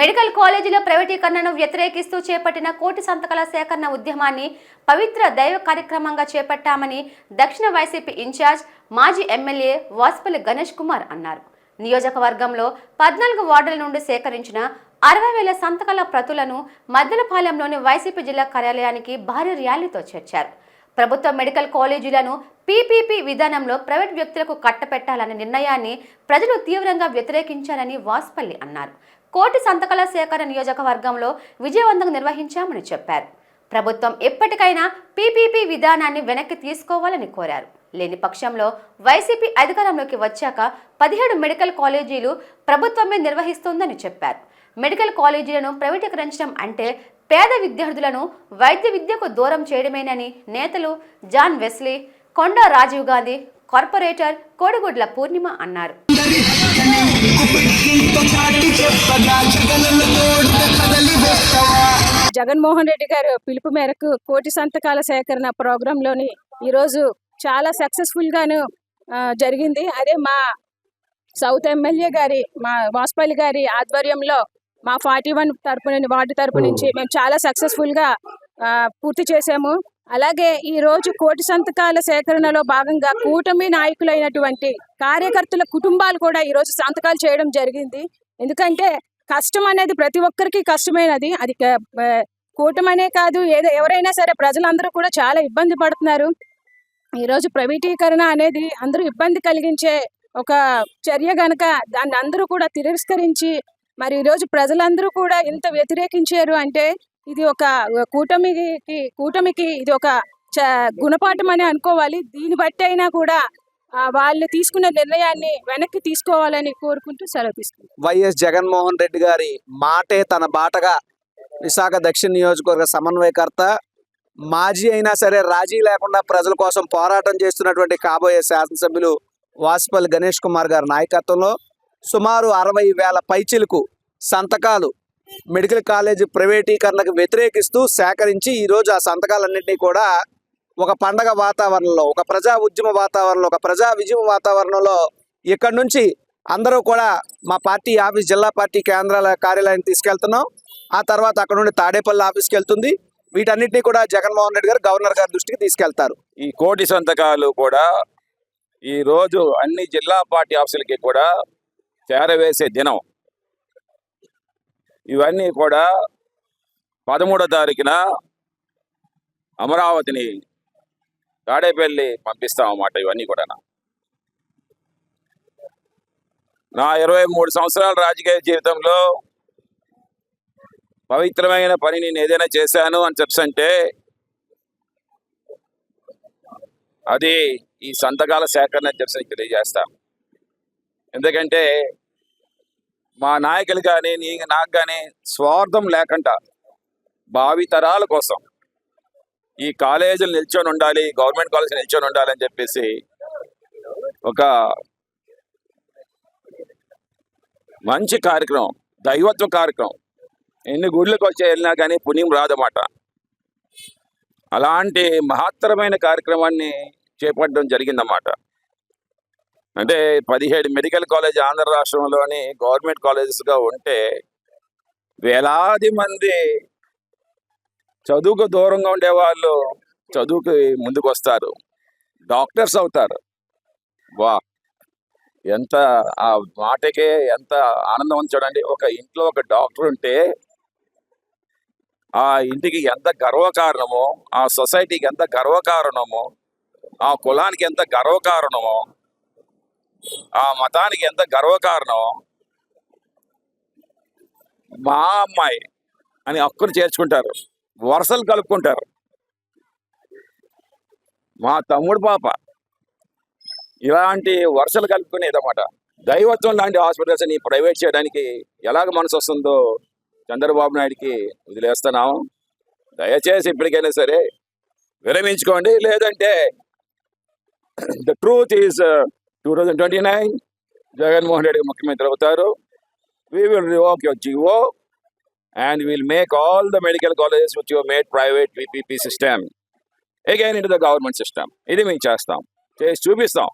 Medical కాలేజీల ప్రైవేటీకరణను వ్యతిరేకిస్తూ చేపట్టిన కోటి సంతకాల సేకరణ ఉద్యమాన్ని పవిత్ర దైవ కార్యక్రమంగా చేపట్టామని దక్షిణ వైసీపీ ఇన్ఛార్జ్ మాజీ ఎమ్మెల్యే వాసుపల్లి గణేష్ కుమార్ అన్నారు. నియోజకవర్గంలో పద్నాలుగు వార్డుల నుండి సేకరించిన అరవై వేల సంతకాల ప్రతులను మద్దెలపాలెంలోని వైసీపీ జిల్లా కార్యాలయానికి భారీ ర్యాలీతో చేర్చారు. ప్రభుత్వ మెడికల్ కాలేజీలను పీపీపీ విధానంలో ప్రైవేట్ వ్యక్తులకు కట్టపెట్టాలనే నిర్ణయాన్ని ప్రజలు తీవ్రంగా వ్యతిరేకించారని వాస్పల్లి అన్నారు. కోటి సంతకాల సేకరణ నియోజకవర్గంలో విజయవంతంగా నిర్వహించామని చెప్పారు. ప్రభుత్వం ఎప్పటికైనా పీపీపీ విధానాన్ని వెనక్కి తీసుకోవాలని కోరారు. లేని పక్షంలో వైసీపీ అధికారంలోకి వచ్చాక పదిహేడు మెడికల్ కాలేజీలు ప్రభుత్వమే నిర్వహిస్తోందని చెప్పారు. మెడికల్ కాలేజీలను ప్రైవేటీకరించడం అంటే పేద విద్యార్థులను వైద్య విద్యకు దూరం చేయడమేనని నేతలు John Wesley Konda Rajiv Gandhi corporator Kodigudla Purnima అన్నారు. జగన్మోహన్ రెడ్డి గారు పిలుపు మేరకు కోటి సంతకాల సేకరణ ప్రోగ్రాంలోని ఈరోజు చాలా సక్సెస్ఫుల్ గాను జరిగింది. అదే మా సౌత్ ఎమ్మెల్యే గారి మా వాసుపల్లి గారి ఆధ్వర్యంలో మా ఫార్టీ వన్ తరపు నుండి వార్డు తరపు నుంచి మేము చాలా సక్సెస్ఫుల్గా ఆ, పూర్తి చేసాము అలాగే ఈ రోజు కోటి సంతకాల సేకరణలో భాగంగా కూటమి నాయకులైనటువంటి కార్యకర్తల కుటుంబాలు కూడా ఈ రోజు సంతకాలు చేయడం జరిగింది. ఎందుకంటే కష్టం అనేది ప్రతి ఒక్కరికి కష్టమైనది. అది కూటమనే కాదు ఏదో ఎవరైనా సరే ప్రజలందరూ కూడా చాలా ఇబ్బంది పడుతున్నారు. ఈరోజు ప్రైవేటీకరణ అనేది అందరూ ఇబ్బంది కలిగించే ఒక చర్య గనక దాన్ని అందరూ కూడా తిరస్కరించి మరి ఈరోజు ప్రజలందరూ కూడా ఇంత వ్యతిరేకించారు అంటే ఇది ఒక కూటమికి కూటమికి ఇది ఒక చ గుణపాఠం అని అనుకోవాలి. దీన్ని బట్టి అయినా కూడా వాళ్ళు తీసుకున్న నిర్ణయాన్ని వెనక్కి తీసుకోవాలని కోరుకుంటూ సెలవు తీసుకుంటాం వైఎస్ జగన్మోహన్ రెడ్డి గారి మాటే తన బాటగా విశాఖ దక్షిణ నియోజకవర్గ సమన్వయకర్త. మాజీ అయినా సరే రాజీ లేకుండా ప్రజల కోసం పోరాటం చేస్తున్నటువంటి కాబోయే శాసనసభ్యులు వాసుపల్లి గణేష్ కుమార్ గారి నాయకత్వంలో సుమారు అరవై వేల పైచిలకు సంతకాలు. మెడికల్ కాలేజీ ప్రైవేటీకరణకు వ్యతిరేకిస్తూ సేకరించి ఈరోజు ఆ సంతకాలన్నింటినీ కూడా ఒక పండగ వాతావరణంలో ఒక ప్రజా ఉద్యమ వాతావరణంలో ఒక ప్రజా విజయం వాతావరణంలో ఇక్కడి నుంచి అందరూ కూడా మా పార్టీ ఆఫీస్ జిల్లా పార్టీ కేంద్రాల కార్యాలయానికి తీసుకెళ్తున్నాం. ఆ తర్వాత అక్కడ నుండి తాడేపల్లి ఆఫీస్కి వెళ్తుంది. వీటన్నిటిని కూడా జగన్మోహన్ రెడ్డి గారు గవర్నర్ గారి దృష్టికి తీసుకెళ్తారు. ఈ కోటి సంతకాలు కూడా ఈ రోజు అన్ని జిల్లా పార్టీ ఆఫీసులకి కూడా చేరవేసే దినం. ఇవన్నీ కూడా పదమూడో తారీఖున అమరావతిని తాడేపల్లి పంపిస్తాం అన్నమాట ఇవన్నీ కూడా నా ఇరవై మూడు సంవత్సరాల రాజకీయ జీవితంలో పవిత్రమైన పని నేను ఏదైనా చేశాను అని చెప్పంటే అది ఈ సంతకాల సేకరణ అని చెప్పి తెలియజేస్తాను. ఎందుకంటే మా నాయకులు కానీ నీ నాకు కానీ స్వార్థం లేకుండా భావి తరాల కోసం ఈ కాలేజీలు నిల్చొని ఉండాలి గవర్నమెంట్ కాలేజీ నిల్చొని ఉండాలి అని చెప్పేసి ఒక మంచి కార్యక్రమం దైవత్వ కార్యక్రమం. ఎన్ని గుళ్ళకి వచ్చి వెళ్ళినా కానీ పుణ్యం రాదన్నమాట. అలాంటి మహత్తరమైన కార్యక్రమాన్ని చేపట్టడం జరిగిందన్నమాట. అంటే పదిహేడు మెడికల్ కాలేజ్ ఆంధ్ర రాష్ట్రంలోని గవర్నమెంట్ కాలేజెస్గా ఉంటే వేలాది మంది చదువుకు దూరంగా ఉండే వాళ్ళు చదువుకి ముందుకు వస్తారు డాక్టర్స్ అవుతారు. వా ఎంత ఆ మాటకే ఎంత ఆనందం ఉంది చూడండి. ఒక ఇంట్లో ఒక డాక్టర్ ఉంటే ఆ ఇంటికి ఎంత గర్వకారణమో ఆ సొసైటీకి ఎంత గర్వకారణమో ఆ కులానికి ఎంత గర్వకారణమో ఆ మతానికి ఎంత గర్వకారణం? మా అమ్మాయి అని హక్కును చేర్చుకుంటారు. వరుసలు కలుపుకుంటారు. మా తమ్ముడు పాప. ఇలాంటి వరుసలు కలుపుకునేదన్నమాట. దైవత్వం లాంటి హాస్పిటల్స్ని ప్రైవేట్ చేయడానికి ఎలాగ మనసు వస్తుందో చంద్రబాబు నాయుడికి వదిలేస్తున్నాం. దయచేసి ఇప్పటికైనా సరే విరమించుకోండి. లేదంటే the truth is two thousand twenty nine Jaganmohan Reddy ముఖ్యమంత్రి అవుతారు. We will revoke your GO and will make all the medical colleges with your made private VPP system again into the government system ఇది మేము చేస్తాం. చేసి చూపిస్తాం.